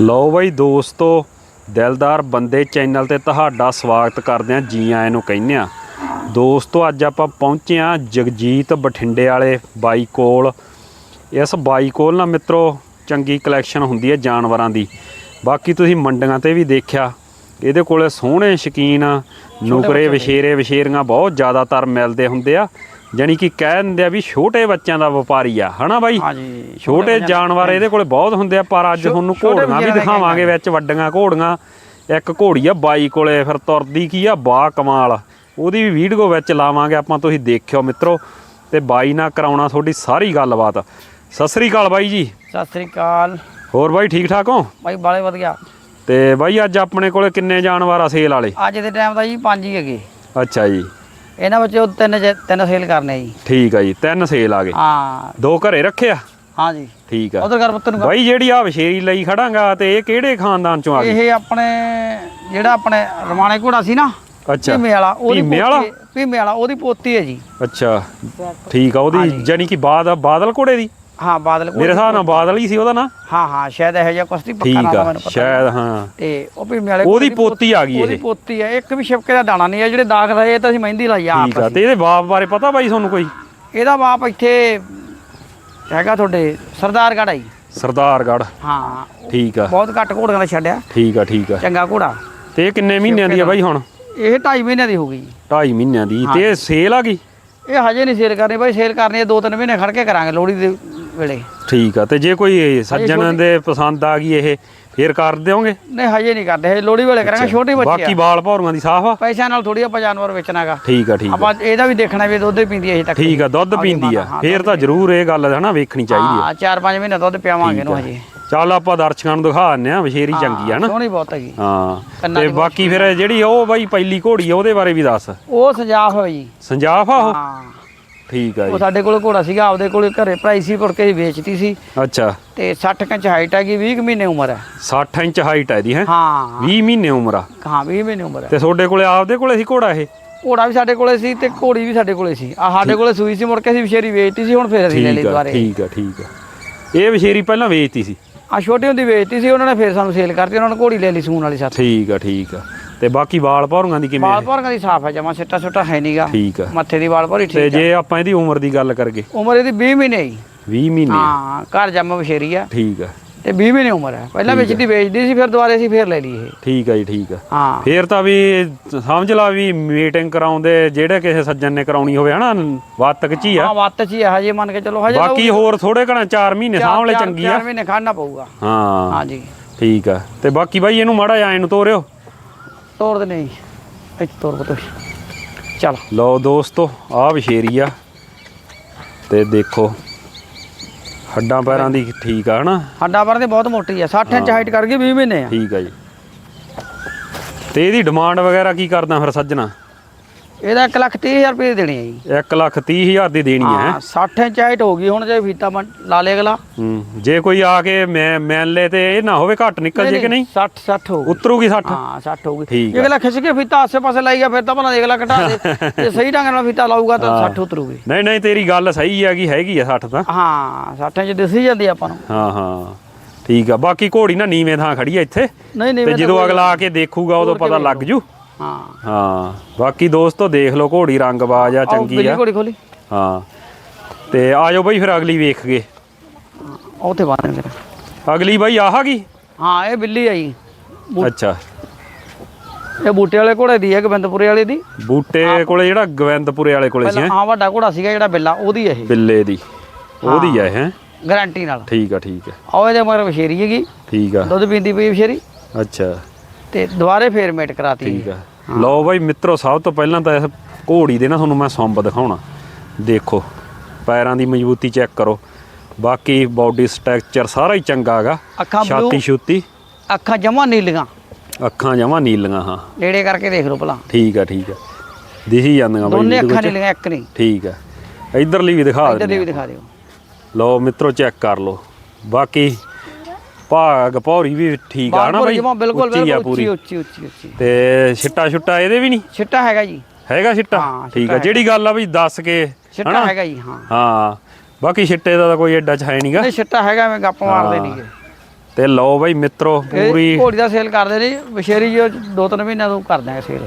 ਲਓ ਬਾਈ ਦੋਸਤੋ ਦਿਲਦਾਰ ਬੰਦੇ ਚੈਨਲ ਤੇ ਤੁਹਾਡਾ ਸਵਾਗਤ ਕਰਦੇ ਹਾਂ ਜੀ ਆਇਆਂ ਨੂੰ ਕਹਿੰਦੇ ਆ ਦੋਸਤੋ ਅੱਜ ਆਪਾਂ ਪਹੁੰਚੇ ਆ ਜਗਜੀਤ ਬਠਿੰਡੇ ਵਾਲੇ ਬਾਈ ਕੋਲ। ਇਸ ਬਾਈ ਕੋਲ ਨਾ ਮਿੱਤਰੋ ਚੰਗੀ ਕਲੈਕਸ਼ਨ ਹੁੰਦੀ ਹੈ ਜਾਨਵਰਾਂ ਦੀ। ਬਾਕੀ ਤੁਸੀਂ ਮੰਡੀਆਂ ਤੇ ਵੀ ਦੇਖਿਆ ਇਹਦੇ ਕੋਲੇ ਸੋਹਣੇ ਸ਼ਕੀਨ ਨੁਕਰੇ ਵਿਸ਼ੇਰੇ ਵਿਸ਼ੇਰੀਆਂ ਬਹੁਤ ਜ਼ਿਆਦਾਤਰ ਮਿਲਦੇ ਹੁੰਦੇ ਆ। ਜਾਣੀ ਕਿ ਕਹਿ ਦਿੰਦੇ ਆ ਵੀ ਛੋਟੇ ਬੱਚਿਆਂ ਦਾ ਵਪਾਰੀ ਆ ਹਨਾ ਬਾਈ? ਹਾਂਜੀ ਛੋਟੇ ਜਾਨਵਰ ਇਹਦੇ ਕੋਲੇ ਬਹੁਤ ਹੁੰਦੇ ਆ ਪਰ ਅੱਜ ਤੁਹਾਨੂੰ ਘੋੜੀਆਂ ਵੀ ਦਿਖਾਵਾਂਗੇ ਵਿੱਚ ਵੱਡੀਆਂ ਘੋੜੀਆਂ। ਇੱਕ ਘੋੜੀ ਆ ਬਾਈ ਕੋਲੇ ਫਿਰ ਤੁਰਦੀ ਕੀ ਆ? ਬਾ ਕਮਾਲ। ਉਹਦੀ ਵੀ ਵੀਡੀਓ ਵਿੱਚ ਲਾਵਾਂਗੇ ਆਪਾਂ ਤੁਸੀਂ ਦੇਖਿਓ ਮਿੱਤਰੋ। ਤੇ ਬਾਈ ਨਾਲ ਕਰਾਉਣਾ ਤੁਹਾਡੀ ਸਾਰੀ ਗੱਲਬਾਤ। ਸਤਿ ਸ੍ਰੀ ਅਕਾਲ ਬਾਈ ਜੀ। ਸਤਿ ਸ੍ਰੀ ਅਕਾਲ। ਹੋਰ ਬਾਈ ਠੀਕ ਠਾਕ ਹੋ? ਬਾਈ ਬਾਲੇ ਵਧੀਆ। ਤੇ ਬਾਈ ਅੱਜ ਆਪਣੇ ਕੋਲੇ ਕਿੰਨੇ ਜਾਨਵਰ ਆ ਸੇਲ ਵਾਲੇ? ਅੱਜ ਦੇ ਟਾਈਮ ਦਾ ਜੀ ਪੰਜ ਹੀ ਹੈਗੇ। ਅੱਛਾ ਜੀ। ਇਹਨਾਂ ਵਿੱਚੋਂ ਤਿੰਨ ਜੇ- ਤਿੰਨ ਸੇਲ ਕਰਨੇ ਜੀ। ਠੀਕ ਆ ਜੀ ਤਿੰਨ ਸੇਲ ਆ ਗਏ। ਹਾਂ। ਦੋ ਘਰੇ ਰੱਖਿਆ ਹਾਂ ਜੀ। ਠੀਕ ਆ। ਉਧਰ ਕਰ ਪੁੱਤ ਨੂੰ ਕਰ। ਬਾਈ ਜਿਹੜੀ ਆ ਵਸ਼ੇਰੀ ਲਈ ਖੜਾਂਗਾ ਤੇ ਇਹ ਕਿਹੜੇ ਖਾਨਦਾਨ ਚੋਂ ਆ ਗਈ? ਇਹ ਆਪਣੇ ਜਿਹੜਾ ਆਪਣੇ ਰਮਾਣੇ ਘੋੜਾ ਸੀ ਨਾ ਅੱਛਾ। ਭੀਮੇ ਵਾਲਾ ਉਹਦੀ ਭੀਮੇ ਵਾਲਾ? ਪੋਤੀ- ਭੀਮੇ ਵਾਲਾ ਉਹਦੀ ਪੋਤੀ ਹੈ ਜੀ। ਅੱਛਾ। ਠੀਕ ਆ ਉਹਦੀ। ਜਾਨੀ ਕਿ ਬਾਦ ਬਾਦਲ ਘੋੜੇ ਦੀ? ਹਾਂ ਬਾਦਲ ਮੇਰੇ ਹਿਸਾਬ ਨਾਲ ਬਾਦਲ ਹੀ ਸੀ ਉਹਦਾ ਨਾਂ। ਹਾਂ ਹਾਂ ਸ਼ਾਇਦ ਇਹੋ ਜਿਹਾ ਕੁਛ ਨਹੀਂ ਪੱਕਾ ਨਾਮ ਆ ਮੈਨੂੰ ਪਤਾ ਸ਼ਾਇਦ ਹਾਂ। ਤੇ ਉਹ ਭੀਮੇ ਵਾਲੇ ਉਹਦੀ ਦੀ ਪੋਤੀ ਆ ਗਈ ਉਹਦੀ ਇਹ। ਪੋਤੀ ਹੈ ਇੱਕ ਵੀ ਛਿਪਕੇ ਦਾ ਦਾਣਾ ਨਹੀਂ ਹੈ ਜਿਹੜੇ ਦਾਗ ਰਹੇ ਇਹ ਤਾਂ ਅਸੀਂ ਮਹਿੰਦੀ ਲਾਈ ਆ ਠੀਕ ਆ ਤੇ ਇਹਦੇ ਬਾਪ ਬਾਰੇ ਪਤਾ ਬਾਈ ਤੁਹਾਨੂੰ ਕੋਈ? ਇਹਦਾ ਬਾਪ ਇੱਥੇ ਹੈਗਾ ਤੁਹਾਡੇ ਸਰਦਾਰਗੜ੍ਹ ਆਈ ਸਰਦਾਰਗੜ ਹਾਂ ਠੀਕ ਆ। ਬਹੁਤ ਘੱਟ ਘੋੜੀਆਂ ਦਾ ਛੱਡਿਆ। ਠੀਕ ਆ ਠੀਕ ਆ। ਚੰਗਾ ਘੋੜਾ। ਤੇ ਕਿੰਨੇ ਮਹੀਨਿਆਂ ਦੀ ਆ ਬਾਈ ਹੁਣ? ਇਹ 2.5 ਮਹੀਨਿਆਂ ਦੀ ਹੋ ਗਈ ਜੀ। 2.5 ਮਹੀਨਿਆਂ ਦੀ। ਤੇ ਸੇਲ ਆ ਗਈ? ਇਹ ਹਜੇ ਨਹੀਂ ਸੇਲ ਕਰਨੀ ਬਾਈ ਸੇਲ ਕਰਨੀ ਹੈ ਦੋ ਤਿੰਨ ਮਹੀਨੇ ਖੜ ਕੇ ਕਰਾਂਗੇ ਲੋਹੜੀ ਦੇ ਵੇਲੇ। ਠੀਕ ਆ ਤੇ ਜੇ ਕੋਈ ਸੱਜਣ ਦੇ ਪਸੰਦ ਆ ਗਈ ਇਹ ਫੇਰ ਕਰ ਦਿਓਗੇ? ਨਹੀਂ ਹਜੇ ਨਹੀਂ ਕਰਦੇ ਹਜੇ ਲੋਹੜੀ ਵੇਲੇ ਕਰਾਂਗੇ ਛੋਟੀ ਬੱਚੀ ਬਾਕੀ ਬਾਲ ਭੌਰੀਆਂ ਦੀ ਸਾਫ਼ ਆ? ਪੈਸਿਆਂ ਨਾਲ ਥੋੜੀ ਆਪਾਂ ਜਾਨਵਰ ਵੇਚਣਾਗਾ ਠੀਕ ਆ ਠੀਕ ਆ। ਆਪਾਂ ਇਹਦਾ ਵੀ ਦੇਖਣਾ ਵੀ ਦੁੱਧ ਹੀ ਪੀਂਦੀ ਹੈ ਹਜੇ ਤੱਕ। ਠੀਕ ਆ ਦੁੱਧ ਪੀਂਦੀ ਆ। ਹਾਂ, ਫੇਰ ਤਾਂ ਜ਼ਰੂਰ ਇਹ ਗੱਲ ਹੈ ਨਾ ਵੇਖਣੀ ਚਾਹੀਦੀ ਆ। ਹਾਂ 4-5 ਮਹੀਨੇ ਦੁੱਧ ਪਿਆਵਾਂਗੇ ਇਹਨੂੰ ਹਜੇ। ਚੱਲ ਆਪਾਂ ਦਰਸ਼ਕਾਂ ਨੂੰ ਦਿਖਾ ਦਿੰਨੇ ਆ ਵਿਸ਼ੇਰੀ ਚੰਗੀ ਆ ਨਾ ਸੋਹਣੀ ਬਹੁਤ ਹੈਗੀ। ਹਾਂ ਤੇ ਬਾਕੀ ਫਿਰ ਜਿਹੜੀ ਉਹ ਬਾਈ ਪਹਿਲੀ ਘੋੜੀ ਆ ਉਹਦੇ ਬਾਰੇ ਵੀ ਦੱਸ। ਉਹ ਸਜਾ ਹੋਈ। ਜੀ ਸੰਜਾਫ ਆ ਉਹ? ਹਾਂ। ਠੀਕ ਆ ਉਹ ਜੀ ਸਾਡੇ ਕੋਲ ਘੋੜਾ ਸੀਗਾ ਆਪਦੇ ਕੋਲ ਘਰੇ ਭਰਾਈ ਸੀ ਮੁੜ ਕੇ ਵੇਚਤੀ ਸੀ। ਅੱਛਾ। ਤੇ 60 ਇੰਚ ਹਾਈਟ ਹੈਗੀ 20 ਕੁ ਮਹੀਨੇ ਉਮਰ ਹੈ। 60 ਇੰਚ ਹਾਈਟ ਹੈ ਦੀ ਹੈ? ਹਾਂ। 20 ਮਹੀਨੇ ਉਮਰ ਆ। ਹਾਂ 20 ਮਹੀਨੇ ਉਮਰ ਹੈ। ਤੇ ਤੁਹਾਡੇ ਕੋਲੇ ਆਪਦੇ ਕੋਲੇ ਸੀ ਘੋੜਾ ਇਹ? ਘੋੜਾ ਵੀ ਸਾਡੇ ਕੋਲੇ ਸੀ ਤੇ ਘੋੜੀ ਵੀ ਸਾਡੇ ਕੋਲੇ ਸੀ। ਆ ਸਾਡੇ ਕੋਲੇ ਸੂਈ ਸੀ ਮੁੜ ਕੇ ਅਸੀਂ ਵਿਸ਼ੇਰੀ ਵੇਚਤੀ ਸੀ ਹੁਣ ਫੇਰ ਅਸੀਂ ਲੈ ਲਈ ਠੀਕ ਆ ਦੁਬਾਰੇ। ਠੀਕ ਆ ਠੀਕ ਆ। ਇਹ ਵਿਸ਼ੇਰੀ ਪਹਿਲਾਂ ਵੇਚਤੀ ਸੀ? ਆ ਛੋਟੀ ਹੁੰਦੀ ਵੇਚਤੀ ਸੀ ਉਹਨਾਂ ਨੇ ਫੇਰ ਸਾਨੂੰ ਸੇਲ ਕਰਤੀ ਉਹਨਾਂ ਨੇ ਘੋੜੀ ਲੈ ਲਈ ਸੂਣ ਵਾਲੀ ਸਾਥ ਠੀਕ ਆ ਠੀਕ ਆ। ਤੇ ਬਾਕੀ ਵਾਲ ਭੌਰੀਆਂ ਦੀ ਕਿਵੇਂ? ਵਾਲ ਭੌਰੀਆਂ ਦੀ ਸਾਫ਼ ਹੈ ਜਮਾ ਸਿੱਟਾ ਸੁੱਟਾ ਹੈ ਨਹੀਂਗਾ ਠੀਕ ਆ। ਮੱਥੇ ਦੀ ਵਾਲ ਭੌਰੀ ਤੇ ਠੀਕ ਹੈ ਜੇ ਆਪਾਂ ਇਹਦੀ ਉਮਰ ਦੀ ਗੱਲ ਕਰਗੇ ਉਮਰ ਇਹਦੀ 20 ਮਹੀਨੇ ਹੀ। 20 ਮਹੀਨੇ। ਹਾਂ ਘਰ ਜੰਮ ਵਿਸ਼ੇਰੀ ਆ। ਠੀਕ ਆ। ਤੇ 20 ਮਹੀਨੇ ਉਮਰ ਹੈ ਪਹਿਲਾਂ ਵੇਚਦੀ ਵੇਚਦੀ ਸੀ ਫਿਰ ਦੁਬਾਰੇ ਅਸੀਂ ਫੇਰ ਲੈ ਲਈ ਇਹ। ਠੀਕ ਆ ਜੀ ਠੀਕ ਆ। ਹਾਂ। ਫੇਰ ਤਾਂ ਵੀ ਸਮਝ ਲਾ ਵੀ ਮੀਟਿੰਗ ਕਰਾਉਂਦੇ ਜਿਹੜੇ ਕਿਸੇ ਸੱਜਣ ਨੇ ਕਰਾਉਣੀ ਹੋਵੇ ਹਨਾ ਵਾਤਕ ਚ ਹੀ ਆ। ਹਾਂ ਵੱਤ ਚ ਹੀ ਆ ਹਜੇ ਮੰਨ ਕੇ ਚਲੋ ਹਜੇ ਬਾਕੀ ਹੋਰ ਥੋੜੇ ਘਣਾ 4 ਮਹੀਨੇ ਸਾਹਮਣੇ ਚੰਗੀ ਆ। ਚਾਰ ਮਹੀਨੇ ਖੜਨਾ ਪਊਗਾ। ਹਾਂ। ਹਾਂਜੀ। ਠੀਕ ਆ। ਤੇ ਬਾਕੀ ਬਾਈ ਇਹਨੂੰ ਮਾੜਾ ਐਂ ਨੂੰ ਤੋਰਿਓ। ਤੋੜ ਦੇ ਨਹੀਂ ਇੱਥੇ ਤੋੜ ਬਤੋ ਚਲ। ਲਓ ਦੋਸਤੋ ਆਹ ਵਿਸ਼ੇਰੀ ਆ। ਤੇ ਦੇਖੋ ਹੱਡਾਂ ਪੈਰਾਂ ਦੀ ਠੀਕ ਆ ਹਨਾ? ਹੱਡਾ ਪਰ ਤੇ ਬਹੁਤ ਮੋਟੀ ਆ। 60 ਇੰਚ ਹਾਈਟ ਕਰ ਗਈ 20 ਮਹੀਨੇ ਆ। ਠੀਕ ਆ ਜੀ। ਤੇ ਇਹਦੀ ਡਿਮਾਂਡ ਵਗੈਰਾ ਕੀ ਕਰਦਾ ਫਿਰ ਸੱਜਣਾ? ਇਹਦਾ 1 ਲੱਖ 30000 ਰੁਪਏ ਦੇਣੀ ਹੈ ਜੀ। 1 ਲੱਖ 30 ਹਜ਼ਾਰ ਦੀ ਦੇਣੀ ਹੈ। ਹਾਂ 60 ਇੰਚ ਹਾਈਟ ਹੋ ਗਈ ਹੁਣ ਜੇ ਫੀਤਾ ਬਣ- ਲਾ ਲੇ ਅਗਲਾ। ਹੂੰ ਜੇ ਕੋਈ ਆ ਕੇ ਮੈਂ ਮੈਨ ਲੈ ਤੇ ਇਹ ਨਾ ਹੋਵੇ ਘੱਟ ਨਿਕਲ ਜੇ ਕਿ ਨਹੀਂ? 60 60 ਹੋ ਗਈ ਉਤਰੂਗੀ 60 ਹਾਂ 60 ਹੋਊਗੀ। ਠੀਕ ਜੇ ਅਗਲਾ ਖਿੱਚ ਕੇ ਫੀਤਾ ਆਸੇ ਪਾਸੇ ਲਾਈ ਗਿਆ ਫਿਰ ਤਾਂ ਭਲਾ ਅਗਲਾ ਘਟਾ ਦੇ। ਜੇ ਸਹੀ ਢੰਗ ਨਾਲ ਫੀਤਾ ਲਾਊਗਾ ਤਾਂ 60 ਉਤਰੂਗੀ। ਨਹੀਂ ਨਹੀਂ ਤੇਰੀ ਗੱਲ ਸਹੀ ਹੈਗੀ ਹੈਗੀ ਆ 60 ਤਾਂ। ਹਾਂ 60 ਇੰਚ ਦਿਸੀ ਜਾਂਦੀ ਆਪਾਂ ਨੂੰ। ਹਾਂ ਹਾਂ ਠੀਕ ਆ। ਬਾਕੀ ਘੋੜੀ ਨਾ ਨੀਵੇਂ ਥਾਂ ਖੜੀ ਆ ਇੱਥੇ। ਨਹੀਂ ਨਹੀਂ ਤੇ ਜਦੋਂ ਅਗਲਾ ਆ ਕੇ ਦੇਖੂਗਾ ਉਦੋਂ ਪਤਾ ਲੱਗ ਜੂ। ਹਾਂ। ਹਾਂ। ਬਾਕੀ ਦੋਸਤੋ ਦੇਖ ਲਓ ਘੋੜੀ ਰੰਗਬਾਜ਼ ਆ ਚੰਗੀ ਆ। ਘੋੜੀ ਖੋਲੀ। ਹਾਂ। ਤੇ ਆਜੋ ਬਈ ਫਿਰ ਅਗਲੀ ਵੇਖ ਗਏ ਉਹ ਤੇ ਬਾਹਰ ਮੇਰਾ ਅਗਲੀ ਬਈ ਆਹ ਗਈ? ਹਾਂ ਇਹ ਬਿੱਲੀ ਆਈ। ਅੱਛਾ। ਇਹ ਬੂਟੇ ਵਾਲੇ ਘੋੜੇ ਦੀ ਹੈ ਗੋਬਿੰਦਪੁਰੇ ਵਾਲੇ ਦੀ। ਬੂਟੇ ਕੋਲੇ ਜਿਹੜਾ ਗਵਿੰਦਪੁਰੇ ਵਾਲੇ ਕੋਲੇ ਸੀ ਪਹਿਲਾਂ ਹੈਂ? ਹਾਂ ਵੱਡਾ ਘੋੜਾ ਸੀਗਾ ਜਿਹੜਾ ਬਿੱਲਾ ਉਹਦੀ ਇਹ। ਬਿੱਲੇ ਦੀ। ਉਹਦੀ ਆ ਹੈ। ਗਾਰੰਟੀ ਨਾਲ। ਠੀਕ ਆ ਠੀਕ ਆ। ਆਓ ਇਹਦੇ ਮਗਰ ਵਿਸ਼ੇਰੀ ਹੈਗੀ। ਠੀਕ ਆ। ਦੁੱਧ ਪੀਂਦੀ ਪਈ ਵਿਸ਼ੇਰੀ ਅੱਛਾ। ਤੇ ਦੁਬਾਰੇ ਫੇਰ ਮੇਟ ਕਰਾਤੀ ਠੀਕ ਆ। ਲਓ ਬਾਈ ਮਿੱਤਰੋ ਸਭ ਤੋਂ ਪਹਿਲਾਂ ਤਾਂ ਇਸ ਘੋੜੀ ਦੇ ਨਾ ਤੁਹਾਨੂੰ ਮੈਂ ਸੰਬ ਦਿਖਾਉਣਾ। ਦੇਖੋ ਪੈਰਾਂ ਦੀ ਮਜ਼ਬੂਤੀ ਚੈੱਕ ਕਰੋ। ਬਾਕੀ ਬਾਡੀ ਸਟਰਕਚਰ ਸਾਰਾ ਹੀ ਚੰਗਾ ਹੈਗਾ। ਅੱਖਾਂ ਛਾਤੀ ਛੂਤੀ। ਅੱਖਾਂ ਜਮਾ ਨੀਲੀਆਂ। ਅੱਖਾਂ ਜਮਾਂ ਨੀਲੀਆਂ ਹਾਂ। ਨੇੜੇ ਕਰਕੇ ਦੇਖ ਲਓ ਭਲਾ। ਠੀਕ ਆ ਠੀਕ ਆ। ਦਿਖੀ ਜਾਂਦੀਆਂ ਬਾਈ ਦੋਨੇ ਅੱਖਾਂ। ਨੀਲੀਆਂ ਇੱਕ ਨਹੀਂ। ਠੀਕ ਆ। ਇਧਰਲੀ ਵੀ ਦਿਖਾ ਇੱਧਰ ਦੀ ਦਿੰਦੇ ਵੀ। ਦਿਖਾ ਦਿਓ। ਲਓ ਮਿੱਤਰੋ ਚੈੱਕ ਕਰ ਲਓ। ਬਾਕੀ ਭਾਗ ਭੌਰੀ ਵੀ ਠੀਕ ਆ ਨਾ ਬਾਈ? ਬਿਲਕੁਲ ਆ ਬਿਲਕੁਲ ਉੱਚੀ ਉੱਚੀ ਉੱਚੀ ਉੱਚੀ। ਤੇ ਛਿੱਟਾ ਛੁੱਟਾ ਇਹਦੇ ਵੀ ਨਹੀਂ? ਛਿੱਟਾ ਹੈਗਾ ਜੀ। ਹੈਗਾ ਛਿੱਟਾ? ਠੀਕ ਆ। ਜਿਹੜੀ ਗੱਲ ਆ ਵੀ ਦੱਸ ਕੇ ਛਿੱਟਾ ਹੈਗਾ ਜੀ ਹਾਂ। ਹਾਂ। ਬਾਕੀ ਛਿੱਟੇ ਦਾ ਤਾਂ ਕੋਈ ਐਡਾ ਚ ਹੈ ਨਹੀਂਗਾ। ਨਹੀਂ ਛਿੱਟਾ ਹੈਗਾ ਐਵੇਂ ਗੱਪ ਮਾਰਦੇ ਨਹੀਂਗੇ। ਤੇ ਲਓ ਬਾਈ ਮਿੱਤਰੋ ਪੂਰੀ ਘੋੜੀ ਦਾ ਸੇਲ ਕਰਦੇ ਨੇ ਵਿਸ਼ੇਰੀ ਜੀ ਉਹ ਦੋ ਤਿੰਨ ਮਹੀਨਿਆਂ ਤੋਂ ਕਰ ਦਿਆਂਗੇ ਸੇਲ।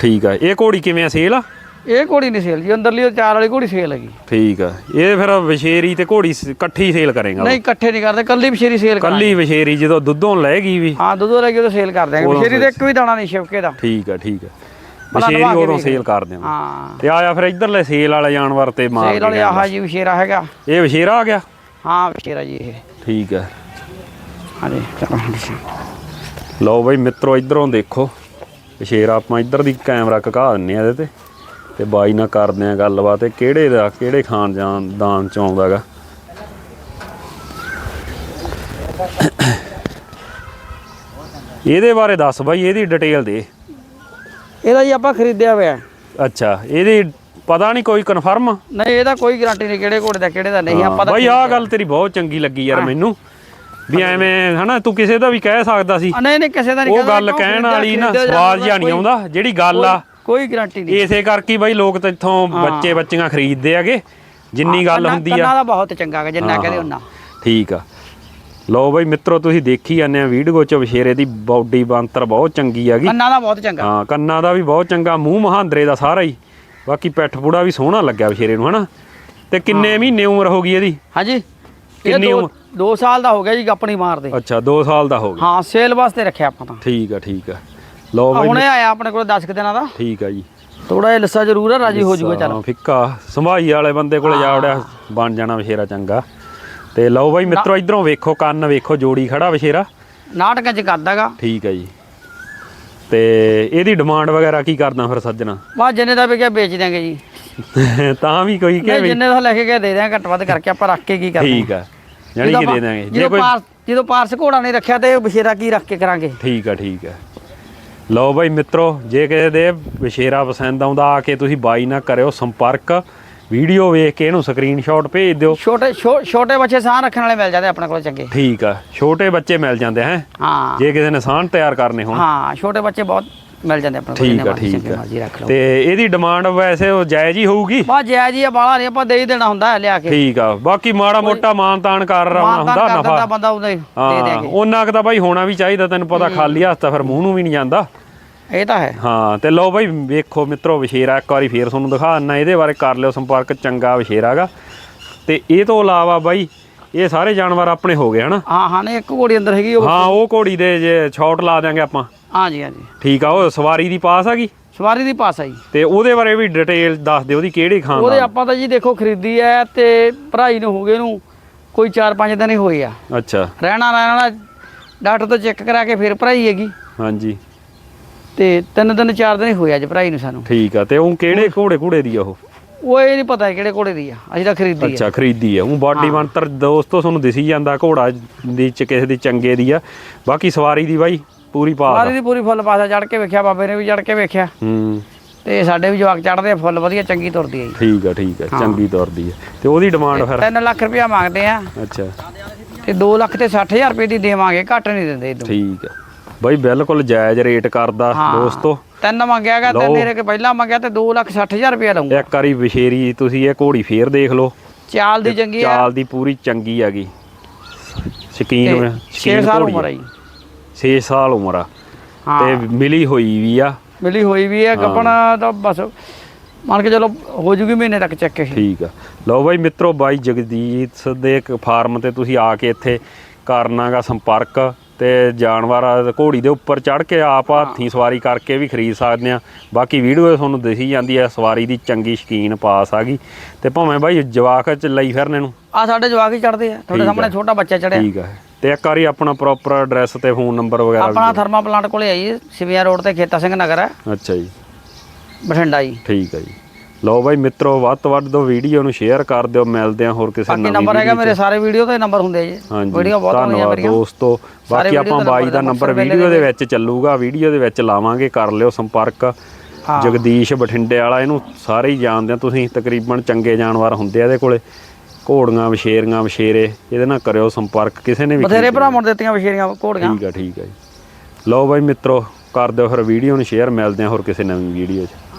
ਠੀਕ ਆ। ਇਹ ਘੋੜੀ ਕਿਵੇਂ ਆ? ਸੇਲ ਆ? ਇਹ ਘੋੜੀ ਨਹੀਂ ਸੇਲ ਜੀ ਅੰਦਰਲੀ ਉਹ ਚਾਰ ਵਾਲੀ ਘੋੜੀ ਸੇਲ ਹੈਗੀ। ਠੀਕ ਆ। ਇਹ ਫਿਰ ਵਿਸ਼ੇਰੀ ਤੇ ਘੋੜੀ ਸ- ਇਕੱਠੀ ਸੇਲ ਕਰੇਗਾ ਨਹੀਂ ਇਕੱਠੇ ਨਹੀਂ ਕਰਦੇ ਕੱਲੀ ਵਿਸ਼ੇਰੀ ਸੇਲ ਕਰ ਕੱਲੀ ਵਿਸ਼ੇਰੀ ਜਦੋਂ ਦੁੱਧੋਂ ਲੈਗੀ ਵੀ। ਹਾਂ ਦੁੱਧ ਲੱਗੀ ਉਹ ਸੇਲ ਕਰ ਦਿਆਂਗੇ। ਵਿਸ਼ੇਰੀ ਦੇ ਇੱਕ ਵੀ ਦਾਣਾ ਨਹੀਂ ਛਿਪਕੇ ਦਾ। ਠੀਕ ਆ ਠੀਕ ਆ। ਭਲਾ ਵਿਸ਼ੇਰੀ ਨਵਾ ਕੇ ਉਦੋਂ। ਸੇਲ ਕਰ ਦਿੰਦੇ ਹਾਂ। ਤੇ ਆਇਆ ਫਿਰ ਇਧਰਲੇ ਸੇਲ ਵਾਲੇ ਜਾਨਵਰ ਤੇ ਮਾਰ ਸੇਲ ਵਾਲੇ ਕੇ ਆਹ ਜੀ ਵਿਸ਼ੇਰਾ ਹੈਗਾ। ਇਹ ਵਿਸ਼ੇਰਾ ਆ ਗਿਆ? ਹਾਂ ਵਿਸ਼ੇਰਾ ਜੀ ਇਹ। ਠੀਕ ਆ। ਹਾਂਜੀ ਚਲੋ ਹਾਂਜੀ। ਲਓ ਬਈ ਮਿੱਤਰੋ ਇਧਰੋਂ ਦੇਖੋ। ਵਿਸ਼ੇਰਾ ਆਪਾਂ ਇਧਰ ਦੀ ਕੈਮਰਾ ਕਕਾ ਦਿੰਨੇ ਆ ਇਹਦੇ ਤੇ। ਤੇ ਬਾਈ ਨਾਲ ਕਰਦੇ ਆ ਗੱਲਬਾਤ ਤੇ ਕਿਹੜੇ ਦਾ ਕਿਹੜੇ ਖਾਨ ਜਾਨ ਦਾਨ ਚ ਆਉਂਦਾਗਾ ਇਹਦੇ ਬਾਰੇ ਦੱਸ ਬਾਈ ਇਹਦੀ ਡਿਟੇਲ ਦੇ। ਇਹਦਾ ਜੀ ਆਪਾਂ ਖਰੀਦਿਆ ਹੋਇਆ ਅੱਛਾ ਇਹਦੀ ਪਤਾ ਨਹੀਂ ਕੋਈ ਕਨਫਰਮ ਨਹੀਂ ਇਹਦਾ ਕੋਈ ਗਾਰੰਟੀ ਨਹੀਂ ਕਿਹੜੇ ਘੋੜੇ ਦਾ ਕਿਹੜੇ ਦਾ ਨਹੀਂ ਆਪਾਂ ਬਾਈ ਆਹ ਗੱਲ ਤੇਰੀ ਬਹੁਤ ਚੰਗੀ ਲੱਗੀ ਯਾਰ ਮੈਨੂੰ। ਵੀ ਐਵੇਂ ਹਨਾ ਤੂੰ ਕਿਸੇ ਦਾ ਵੀ ਕਹਿ ਸਕਦਾ ਸੀ। ਨਹੀਂ ਨਹੀਂ ਕਿਸੇ ਦਾ ਨਹੀਂ ਉਹ ਗੱਲ ਕਹਿਣ ਵਾਲੀ ਨਾ ਸਵਾਦ ਜਿਹਾ ਨਹੀਂ ਆਉਂਦਾ ਜਿਹੜੀ ਗੱਲ ਆ। ਕੋਈ ਗਾਰੰਟੀ ਨਹੀਂ। ਇਸੇ ਕਰਕੇ ਬਾਈ ਲੋਕ ਤੇ ਇੱਥੋਂ ਬੱਚੇ ਬੱਚੀਆਂ ਖਰੀਦਦੇ ਆਗੇ। ਜਿੰਨੀ ਗੱਲ ਕੰਨਾਂ- ਹੁੰਦੀ ਕੰਨਾਂ ਆ ਦਾ ਬਹੁਤ ਚੰਗਾ ਹੈ ਜਿੰਨਾ ਕਹਦੇ ਉਹਨਾਂ ਠੀਕ ਆ। ਲਓ ਬਾਈ ਮਿੱਤਰੋ ਤੁਸੀਂ ਦੇਖੀ ਜਾਂਦੇ ਆ ਵੀਡੀਓ ਚ ਵਿਸ਼ੇਰੇ ਦੀ ਬਾਡੀ ਬੰਤਰ ਬਹੁਤ ਚੰਗੀ ਹੈਗੀ ਕੰਨਾਂ ਦਾ ਬਹੁਤ ਚੰਗਾ। ਹਾਂ ਕੰਨਾਂ ਦਾ ਵੀ ਬਹੁਤ ਚੰਗਾ ਮੂੰਹ ਮਹਾਂਦਰੇ ਦਾ ਸਾਰਾ ਹੀ। ਬਾਕੀ ਪੈਠ ਪੂੜਾ ਵੀ ਸੋਹਣਾ ਲੱਗਿਆ ਵਿਸ਼ੇਰੇ ਨੂੰ ਹਨਾ? ਤੇ ਕਿੰਨੇ ਮਹੀਨੇ ਉਮਰ ਹੋ ਗਈ ਇਹਦੀ? ਹਾਂਜੀ। ਕਿੰਨੀ ਉਮਰ? ਦੋ ਸਾਲ ਦਾ ਹੋ ਗਿਆ ਜੀ ਆਪਣੀ ਮਾਰਦੇ। ਅੱਛਾ 2 ਸਾਲ ਦਾ ਹੋ ਗਿਆ। ਹਾਂ ਸੇਲ ਵਾਸਤੇ ਰੱਖਿਆ ਆਪਾਂ ਤਾਂ। ਠੀਕ ਆ ਠੀਕ ਆ। ਲਓ ਆ, ਬਾਈ ਹੁਣੇ ਆਇਆ ਆਪਣੇ ਕੋਲ 10 ਦਿਨਾਂ ਦਾ। ਠੀਕ ਆ ਜੀ। ਥੋੜਾ ਜਿਹਾ ਲੱਸਾ ਜ਼ਰੂਰ ਹੈ ਰਾਜੀ ਹੋ ਜਾਊਗਾ ਚੱਲ। ਫਿੱਕਾ। ਸੰਭਾਈ ਵਾਲੇ ਬੰਦੇ ਕੋਲੇ ਜਾ ਵੜਿਆ ਬਣ ਜਾਣਾ ਵਿਸ਼ੇਰਾ ਚੰਗਾ। ਤੇ ਲਓ ਬਾਈ ਮਿੱਤਰੋ ਇਧਰੋਂ ਵੇਖੋ ਕੰਨ ਵੇਖੋ ਜੋੜੀ ਖੜਾ ਵਿਸ਼ੇਰਾ ਨਾਟਕਾਂ ਚ ਕਰਦਾਗਾ। ਠੀਕ ਹੈ ਜੀ। ਤੇ ਇਹਦੀ ਡਿਮਾਂਡ ਵਗੈਰਾ ਕੀ ਕਰਦਾ ਫਿਰ ਸੱਜਣਾ? ਬਾ ਜਿੰਨੇ ਦਾ ਵੀ ਕਿਹਾ ਵੇਚ ਦਿਆਂਗੇ ਜੀ। ਤਾਂ ਵੀ ਕੋਈ ਨਹੀਂ ਕਿ ਜਿੰਨੇ ਦਾ ਲੈ ਕੇ ਗਏ ਦੇ ਦਿਆਂਗੇ ਘੱਟ ਵੱਧ ਕਰਕੇ ਆਪਾਂ ਰੱਖ ਕੇ ਕੀ ਕਰਨਾ। ਠੀਕ ਆ। ਯਾਨੀ ਕਿ ਦੇ ਦਾਂਗੇ ਜੇ ਕੋਈ ਜਦੋਂ ਪਾਰਸ ਘੋੜਾ ਨਹੀਂ ਰੱਖਿਆ ਤੇ ਬਸ਼ੇਰਾ ਕੀ ਰੱਖ ਕੇ ਕਰਾਂਗੇ? ਠੀਕ ਆ ਠੀਕ ਆ। ਲਓ ਬਾਈ ਮਿੱਤਰੋ ਜੇ ਕਿਸੇ ਦੇ ਵਿਸ਼ੇਰਾ ਪਸੰਦ ਆਉਂਦਾ ਆ ਕੇ ਤੁਸੀਂ ਬਾਈ ਨਾਲ ਕਰਿਓ ਸੰਪਰਕ। ਵੀਡੀਓ ਵੇਖ ਕੇ ਇਹਨੂੰ ਸਕਰੀਨਸ਼ਾਟ ਭੇਜ ਦਿਓ। ਛੋਟੇ ਛੋਟੇ ਬੱਚੇ ਸਾਹ ਰੱਖਣ ਵਾਲੇ ਮਿਲ ਜਾਂਦੇ ਆਪਣੇ ਕੋਲ ਚੰਗੇ। ਠੀਕ ਆ ਛੋਟੇ ਬੱਚੇ ਮਿਲ ਜਾਂਦੇ ਹੈ। ਹਾਂ। ਜੇ ਕਿਸੇ ਨੇ ਸਾਂਢ ਤਿਆਰ ਕਰਨੇ ਹੋਣ। ਹਾਂ ਛੋਟੇ ਬੱਚੇ ਬਹੁਤ ਮਿਲ ਜਾਂਦੇ ਆਪਣੇ ਕੋਲ ਠੀਕ ਆ ਠੀਕ ਆ। ਰੱਖ ਲਓ। ਤੇ ਇਹਦੀ ਡਿਮਾਂਡ ਵੈਸੇ ਉਹ ਜਾਇਜ਼ ਹੀ ਹੋਊਗੀ? ਬਾ ਜੈ ਜੀ ਇਹ ਬਾਲਾ ਨਹੀਂ ਆਪਾਂ ਦੇ ਹੀ ਦੇਣਾ ਹੁੰਦਾ ਹੈ ਲਿਆ ਕੇ। ਠੀਕ ਆ ਬਾਕੀ ਮਾੜਾ ਮੋਟਾ ਮਾਨ ਤਾਨ ਕਰ ਰਹਾ ਮਾਨਤਾਨ ਹੁੰਦਾ ਨਫਾ। ਬੰਦਾ ਉਹਦੇ ਦੇ ਹਾਂ ਦੇਗੇ ਉਹਨਾਂ ਕੁ ਤਾਂ ਬਾਈ ਹੋਣਾ ਵੀ ਚਾਹੀਦਾ ਤੈਨੂੰ ਪਤਾ ਖਾਲੀ ਹੱਥ ਤਾਂ ਫਿਰ ਮੂੰਹ ਨੂੰ ਵੀ ਨਹੀਂ ਜਾਂਦਾ। ਇਹ ਤਾਂ ਹੈ। ਹਾਂ ਤੇ ਲਓ ਬਾਈ ਵੇਖੋ ਮਿੱਤਰੋ ਵਿਸ਼ੇਰਾ ਇੱਕ ਵਾਰੀ ਫੇਰ ਤੁਹਾਨੂੰ ਦਿਖਾ ਦਿੰਨਾ ਇਹਦੇ ਬਾਰੇ ਕਰ ਲਿਓ ਸੰਪਰਕ ਚੰਗਾ ਵਿਸ਼ੇਰਾਗਾ ਤੇ ਇਹ ਤੋਂ ਇਲਾਵਾ ਬਾਈ ਇਹ ਸਾਰੇ ਜਾਨਵਰ ਆਪਣੇ ਹੋ ਗਏ ਹਨਾ? ਹਾਂ ਹਾਂ ਨਹੀਂ ਇੱਕ ਘੋੜੀ ਅੰਦਰ ਹੈਗੀ ਉਹ ਹਾਂ ਉਹ ਘੋੜੀ ਦੇ ਜੇ ਛੋਟ ਲਾ ਦਿਆਂਗੇ ਆਪਾਂ। ਹਾਂ ਜੀ ਹਾਂ ਜੀ ਠੀਕ ਆ ਉਹ ਸਵਾਰੀ ਦੀ ਪਾਸ ਹੈਗੀ ਸਵਾਰੀ ਦੀ ਪਾਸ ਆਈ ਤੇ ਉਹਦੇ ਬਾਰੇ ਵੀ ਡਿਟੇਲ ਦੱਸ ਦਿਓ ਉਹਦੀ ਕਿਹੜੀ ਖਾਨ ਉਹਦੇ ਆਪਾਂ ਤਾਂ ਜੀ ਦੇਖੋ ਖਰੀਦੀ ਹੈ ਤੇ ਭਰਾਈ ਨੂੰ ਹੋ ਗਏ ਨੂੰ ਕੋਈ 4-5 ਦਿਨ ਹੀ ਹੋਏ ਆ। ਅੱਛਾ। ਰਹਿਣਾ ਰਹਿਣਾ ਡਾਕਟਰ ਤੋਂ ਚੈੱਕ ਕਰਾ ਕੇ ਫਿਰ ਭਰਾਈ ਹੈਗੀ। ਹਾਂਜੀ। ਤੇ ਤਿੰਨ ਦਿਨ ਚਾਰ ਦਿਨ ਹੀ ਹੋਏ ਅੱਜ ਭਰਾਈ ਨੂੰ ਸਾਨੂੰ। ਠੀਕ ਆ ਤੇ ਉਹ ਕਿਹੜੇ ਘੋੜੇ ਘੋੜੇ ਦੀ ਆ ਉਹ? ਉਹ ਇਹ ਨਹੀਂ ਪਤਾ ਕਿਹੜੇ ਘੋੜੇ ਦੀ ਆ ਅਸੀਂ ਤਾਂ ਖਰੀਦੀ ਆ। ਅੱਛਾ ਖਰੀਦੀ ਆ। ਉਹ ਬਾਡੀ ਬਣਤਰ ਦੋਸਤੋ ਤੁਹਾਨੂੰ ਦਿਸੀ ਜਾਂਦਾ ਘੋੜਾ ਦੀ ਚ ਕਿਸੇ ਦੀ ਚੰਗੇ ਦੀ ਆ। ਬਾਕੀ ਸਵਾਰੀ ਦੀ ਬਾਈ ਪੂਰੀ ਪਾਸ ਸਵਾਰੀ ਆ ਦੀ ਪੂਰੀ ਫੁੱਲ ਪਾਸਾ ਚੜ ਕੇ ਵੇਖਿਆ ਬਾਬੇ ਨੇ ਵੀ ਚੜ ਕੇ ਵੇਖਿਆ। ਹੂੰ। ਤੇ ਸਾਡੇ ਵੀ ਜਵਾਕ ਚੜਦੇ ਆ ਫੁੱਲ ਵਧੀਆ ਚੰਗੀ ਤੁਰਦੀ ਆ ਜੀ। ਠੀਕ ਆ ਠੀਕ ਆ ਚੰਗੀ ਤੁਰਦੀ ਆ। ਤੇ ਉਹਦੀ ਡਿਮਾਂਡ ਫਿਰ? 3 ਲੱਖ ਰੁਪਇਆ ਮੰਗਦੇ ਆ। ਅੱਛਾ। ਤੇ 2 ਲੱਖ ਤੇ 60000 ਰੁਪਏ ਦੀ ਦੇਵਾਂਗੇ ਘੱਟ ਨਹੀਂ ਦਿੰਦੇ ਇਦੋਂ ਠੀਕ ਆ। ਬਾਈ ਬਿਲਕੁਲ ਜਾਇਜ਼ ਰੇਟ ਕਰਦਾ ਹਾਂ। ਦੋਸਤੋ। ਤਿੰਨ ਮੰਗਿਆਗਾ। ਤਿੰਨ ਇਹਦੇ ਕੇ ਪਹਿਲਾਂ ਮੰਗਿਆ ਤੇ 2 ਲੱਖ 60000 ਰੁਪਇਆ ਲਊਂਗਾ। ਇੱਕ ਵਾਰੀ ਵਿਸ਼ੇਰੀ ਤੁਸੀਂ ਇਹ ਘੋੜੀ ਫੇਰ ਦੇਖ ਲਓ। ਚਾਲ ਦੀ ਚੰਗੀ ਆ। ਚਾਲ ਦੀ ਪੂਰੀ ਚੰਗੀ ਹੈਗੀ ਸ਼ਕੀਨ 6 ਸ਼ਕੀਨ ਸਾਲ ਘੋੜੀ ਉਮਰ ਆ। ਆ ਜੀ। 6 ਸਾਲ ਉਮਰ ਆ। ਹਾਂ। ਤੇ ਮਿਲੀ ਹੋਈ ਵੀ ਆ। ਮਿਲੀ ਹੋਈ ਵੀ ਹੈ। ਗੱਪਣ ਤਾਂ ਬਸ। ਮੰਨ ਕੇ ਚਲੋ ਹੋ ਜੂਗੀ ਮਹੀਨੇ ਤੱਕ ਚੈੱਕ ਇਹ। ਠੀਕ ਆ। ਲਓ ਬਾਈ ਮਿੱਤਰੋ ਬਾਈ ਜਗਦੀਤ ਦੇ ਇੱਕ ਫਾਰਮ ਤੇ ਤੁਸੀਂ ਆ ਕੇ ਇੱਥੇ ਕਰਨਾਗਾ ਸੰਪਰਕ ਤੇ ਜਾਨਵਰ ਆ, ਘੋੜੀ ਦੇ ਉੱਪਰ ਚੜ ਕੇ ਆਪ ਹੱਥੀਂ ਸਵਾਰੀ ਕਰਕੇ ਵੀ ਖਰੀਦ ਸਕਦੇ ਆ। ਬਾਕੀ ਵੀਡੀਓ ਤੁਹਾਨੂੰ ਦਿਸੀ ਜਾਂਦੀ ਹੈ ਸਵਾਰੀ ਦੀ ਚੰਗੀ ਸ਼ਕੀਨ ਪਾਸ ਆ ਗਈ। ਤੇ ਭਾਵੇਂ ਬਾਈ ਜਵਾਕ ਚ ਲਈ ਫਿਰਨੇ ਨੂੰ ਆ ਸਾਡੇ ਜਵਾਕ ਹੀ ਚੜਦੇ ਆ ਤੁਹਾਡੇ ਠੀਕ ਸਾਹਮਣੇ ਆ। ਛੋਟਾ ਬੱਚਾ ਚੜਿਆ ਠੀਕ ਆ। ਤੇ ਇੱਕ ਵਾਰੀ ਆਪਣਾ ਪ੍ਰੋਪਰ ਐਡਰੈਸ ਤੇ ਫੋਨ ਨੰਬਰ ਵਗੈਰਾ ਆਪਣਾ ਥਰਮਾ ਪਲਾਂਟ ਕੋਲੇ ਆਈ ਸਿਵਿਆ ਰੋਡ ਤੇ ਖੇਤਾ ਸਿੰਘ ਨਗਰ ਹੈ। ਅੱਛਾ ਜੀ। ਬਠਿੰਡਾ ਜੀ। ਠੀਕ ਆ ਜੀ। ਲਓ ਬਾਈ ਮਿੱਤਰੋ ਵੱਧ ਤੋਂ ਵੱਧ ਦੋ ਵੀਡੀਓ ਨੂੰ ਸ਼ੇਅਰ ਕਰ ਦਿਓ ਮਿਲਦੇ ਆ ਹੋਰ ਕਿਸੇ ਬਾਕੀ ਨਵੀਂ ਨੰਬਰ ਹੈਗਾ। ਮੇਰੇ ਸਾਰੇ ਵੀਡੀਓ ਤੇ ਨੰਬਰ ਹੁੰਦੇ ਜੀ। ਵੀਡੀਓ ਬਹੁਤ ਹੁੰਦੀਆਂ ਮੇਰੀਆਂ। ਦੋਸਤੋ। ਬਾਕੀ ਆਪਾਂ ਬਾਈ ਦਾ ਨੰਬਰ ਵੀਡੀਓ ਦੇ ਵਿੱਚ ਚੱਲੂਗਾ। ਵੀਡੀਓ ਦੇ ਵਿੱਚ ਲਾਵਾਂਗੇ ਕਰ ਲਿਓ ਸੰਪਰਕ। ਹਾਂ। ਜਗਦੀਸ਼ ਬਠਿੰਡੇ ਵਾਲਾ ਇਹਨੂੰ ਸਾਰੇ ਹੀ ਜਾਣਦੇ ਆ। ਤੁਸੀਂ ਤਕਰੀਬਨ ਚੰਗੇ ਜਾਨਵਰ ਹੁੰਦੇ ਆ ਇਹਦੇ ਕੋਲੇ। ਘੋੜੀਆਂ ਵਿਸ਼ੇਰੀਆਂ ਵਿਸ਼ੇਰੇ ਇਹਦੇ ਨਾਲ ਕਰਿਓ ਸੰਪਰਕ ਕਿਸੇ ਨੇ ਵੀ ਬਥੇਰੇ। ਭਰਾਵਾਂ ਨੂੰ ਦਿੱਤੀਆਂ ਵਿਸ਼ੇਰੀਆਂ ਘੋੜੀਆਂ। ਠੀਕ ਆ ਠੀਕ ਆ ਜੀ। ਲਓ ਬਾਈ ਮਿੱਤਰੋ ਕਰ ਦਿਓ ਫਿਰ ਵੀਡੀਓ ਨੂੰ ਸ਼ੇਅਰ ਮਿਲਦੇ ਆ ਹੋਰ ਕਿਸੇ ਨਵੀਂ ਵੀਡੀਓ 'ਚ।